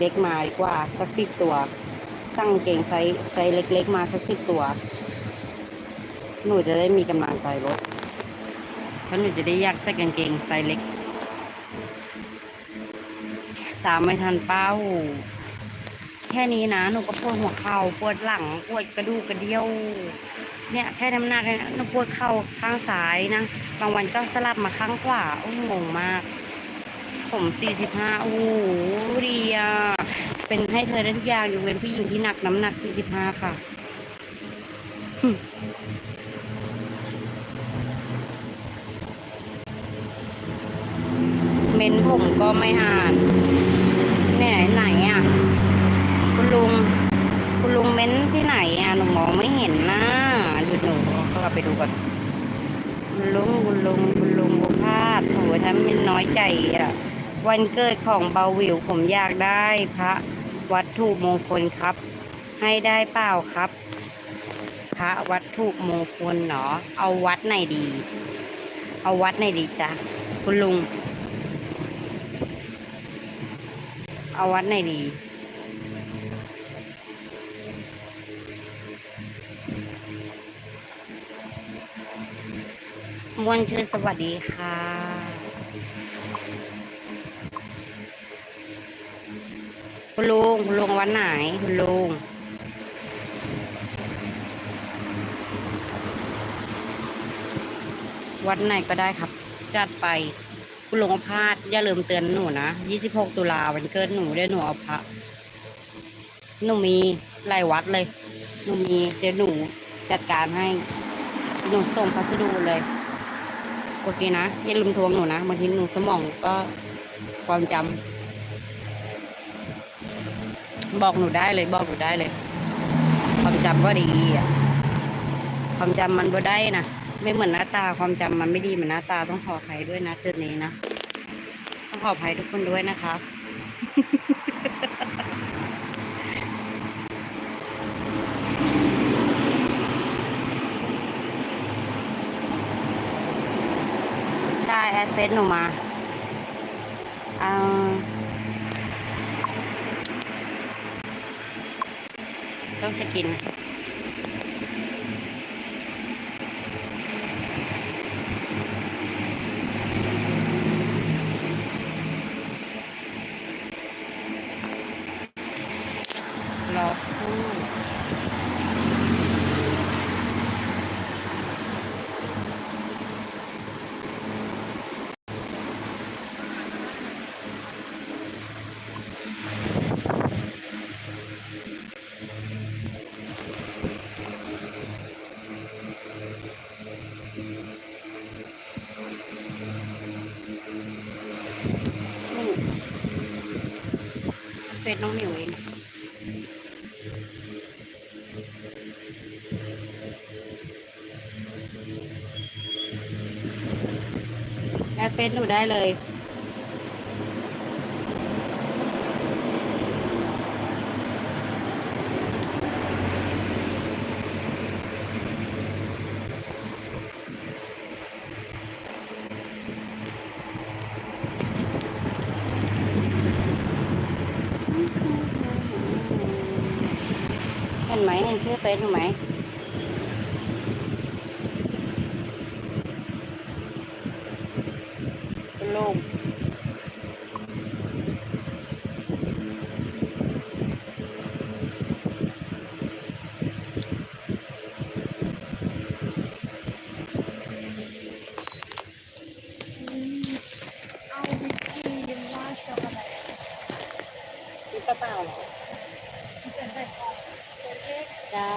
เล็กมาดีกว่าสักสิบตัว สั่งเกงไซส์ไซส์เล็ก ๆ มาสักสิบตัว หนูจะได้มีกำลังใจลดเพราะหนูจะได้อยากใส่กางเกงไซส์เล็ก ตามไม่ทันเป้า แค่นี้นะหนูก็ปวดหัวเข่าปวดหลังปวดกระดูกกระเดี่ยว เนี่ยแค่น้ำหนักเนี่ยหนูปวดเข่าข้างซ้ายนะ บางวันก็สลับมาข้างขวาโอ้งงมาก ผมสี่สิบห้าโอ้โหดีอะเป็นให้เธอได้ทุกอย่างยกเว้นผู้หญิงที่หนักน้ำหนักสี่สิบห้าค่ะเม้นผมก็ไม่อ่านเนี่ยไหนอะ คุณลุง คุณลุงเม้นที่ไหนอะหนูมองไม่เห็นนะเดูหนูก็ไปดูก่อนคุณลุงคุณลุงคุณลุงบุพาดโหทำเป็นน้อยใจอะ วันเกิดของเบาวิวผมอยากได้พระวัตถุมงคลครับ ให้ได้เปล่าครับ พระวัตถุมงคลเนาะเอาวัดไหนดี เอาวัดไหนดีจ๊ะคุณลุง เอาวัดไหนดีมวนชื่นสวัสดีค่ะ คุณลุงคุณลุงวันไหนคุณลุงวันไหนก็ได้ครับ จัดไป คุณลุงพลาดอย่าลืมเตือนหนูนะ 26 ตุลาวันเกิดหนูได้หนูเอาพระหนูมีหลายวัดเลย หนูมีเดี๋ยวหนูจัดการให้ หนูส่งพัสดุเลยโอเคนะ อย่าลืมทวงหนูนะบางทีหนูสมองก็ความจำ บอกหนูได้เลย บอกหนูได้เลย ความจำก็ดีอะความจำมันบ่ได้นะไม่เหมือนหน้าตาความจำมันไม่ดีเหมือนหน้าตาต้องขออภัยด้วยนะจุดนี้นะต้องขออภัยทุกคนด้วยนะครับใช่แอดเฟซหนูมาเอา ต้องสกิน รอสักครู่นี่ เฟซน้องหมิวเองแอดเฟซหนูได้เลย ไหมเห็นชื่อเฟซหนูไหมคุณลุงมีกระ เป๋า